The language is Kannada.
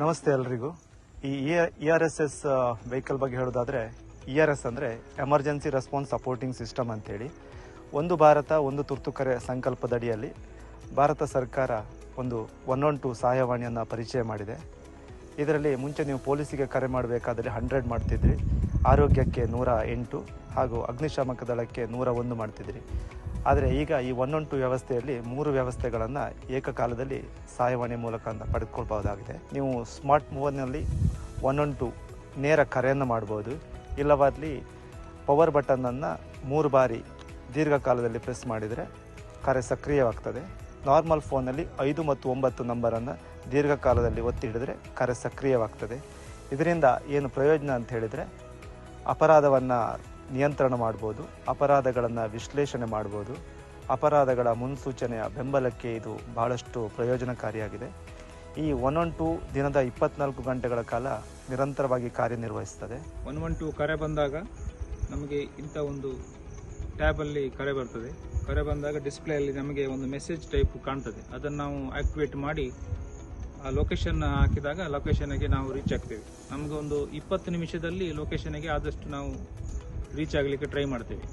ನಮಸ್ತೆ ಎಲ್ರಿಗೂ. ಈ E R S S vehicle ಬಗ್ಗೆ ಹೇಳೋದಾದ್ರೆ ಇ ಆರ್ ಎಸ್ ಅಂದರೆ ಎಮರ್ಜೆನ್ಸಿ ರೆಸ್ಪಾನ್ಸ್ ಸಪೋರ್ಟಿಂಗ್ ಸಿಸ್ಟಮ್ ಅಂತೇಳಿ. ಒಂದು ಭಾರತ, ಒಂದು ತುರ್ತು ಕರೆ ಸಂಕಲ್ಪದಡಿಯಲ್ಲಿ ಭಾರತ ಸರ್ಕಾರ ಒಂದು ಒನ್ ಒನ್ ಟು ಸಹಾಯವಾಣಿಯನ್ನು ಪರಿಚಯ ಮಾಡಿದೆ. ಇದರಲ್ಲಿ ಮುಂಚೆ ನೀವು ಪೊಲೀಸಿಗೆ ಕರೆ ಮಾಡಬೇಕಾದಲ್ಲಿ ಹಂಡ್ರೆಡ್ ಮಾಡ್ತಿದ್ರಿ. ಆರೋಗ್ಯಕ್ಕೆ ನೂರ ಎಂಟು ಹಾಗೂ ಅಗ್ನಿಶಾಮಕ ದಳಕ್ಕೆ ನೂರ ಒಂದು ಮಾಡ್ತಿದ್ರಿ. ಆದರೆ ಈಗ ಈ ಒನ್ ಒನ್ ಟು ವ್ಯವಸ್ಥೆಯಲ್ಲಿ ಮೂರು ವ್ಯವಸ್ಥೆಗಳನ್ನು ಏಕಕಾಲದಲ್ಲಿ ಸಹಾಯವಾಣಿ ಮೂಲಕ ಪಡೆದುಕೊಳ್ಬಹುದಾಗಿದೆ. ನೀವು ಸ್ಮಾರ್ಟ್ ಮೂವರ್ನಲ್ಲಿ ಒನ್ ಒನ್ ಟು ನೇರ ಕರೆಯನ್ನು ಮಾಡ್ಬೋದು ಇಲ್ಲವಾದಲ್ಲಿ ಪವರ್ ಬಟನನ್ನು ಮೂರು ಬಾರಿ ದೀರ್ಘಕಾಲದಲ್ಲಿ ಪ್ರೆಸ್ ಮಾಡಿದರೆ ಕರೆ ಸಕ್ರಿಯವಾಗ್ತದೆ. ನಾರ್ಮಲ್ ಫೋನಲ್ಲಿ ಐದು ಮತ್ತು ಒಂಬತ್ತು ನಂಬರನ್ನು ದೀರ್ಘಕಾಲದಲ್ಲಿ ಒತ್ತಿ ಹಿಡಿದ್ರೆ ಕರೆ ಸಕ್ರಿಯವಾಗ್ತದೆ. ಇದರಿಂದ ಏನು ಪ್ರಯೋಜನ ಅಂತ ಹೇಳಿದರೆ ಅಪರಾಧವನ್ನು ನಿಯಂತ್ರಣ ಮಾಡ್ಬೋದು, ಅಪರಾಧಗಳನ್ನು ವಿಶ್ಲೇಷಣೆ ಮಾಡ್ಬೋದು. ಅಪರಾಧಗಳ ಮುನ್ಸೂಚನೆಯ ಬೆಂಬಲಕ್ಕೆ ಇದು ಬಹಳಷ್ಟು ಪ್ರಯೋಜನಕಾರಿಯಾಗಿದೆ. ಈ ಒನ್ ಒನ್ ಟು ದಿನದ ಇಪ್ಪತ್ನಾಲ್ಕು ಗಂಟೆಗಳ ಕಾಲ ನಿರಂತರವಾಗಿ ಕಾರ್ಯನಿರ್ವಹಿಸ್ತದೆ ಒನ್ ಒನ್ ಟು ಕರೆ ಬಂದಾಗ ನಮಗೆ ಇಂಥ ಒಂದು ಟ್ಯಾಬಲ್ಲಿ ಕರೆ ಬರ್ತದೆ. ಕರೆ ಬಂದಾಗ ಡಿಸ್ಪ್ಲೇಯಲ್ಲಿ ನಮಗೆ ಒಂದು ಮೆಸೇಜ್ ಟೈಪ್ ಕಾಣ್ತದೆ. ಅದನ್ನು ನಾವು ಆಕ್ಟಿವೇಟ್ ಮಾಡಿ ಆ ಲೊಕೇಶನ್ ಹಾಕಿದಾಗ ಲೊಕೇಶನ್ಗೆ ನಾವು ರೀಚ್ ಆಗ್ತೇವೆ. ನಮಗೆ ಒಂದು ಇಪ್ಪತ್ತು ನಿಮಿಷದಲ್ಲಿ ಲೊಕೇಶನ್ಗೆ ಆದಷ್ಟು ನಾವು ರೀಚ್ ಆಗಲಿಕ್ಕೆ ಟ್ರೈ ಮಾಡ್ತೇವೆ.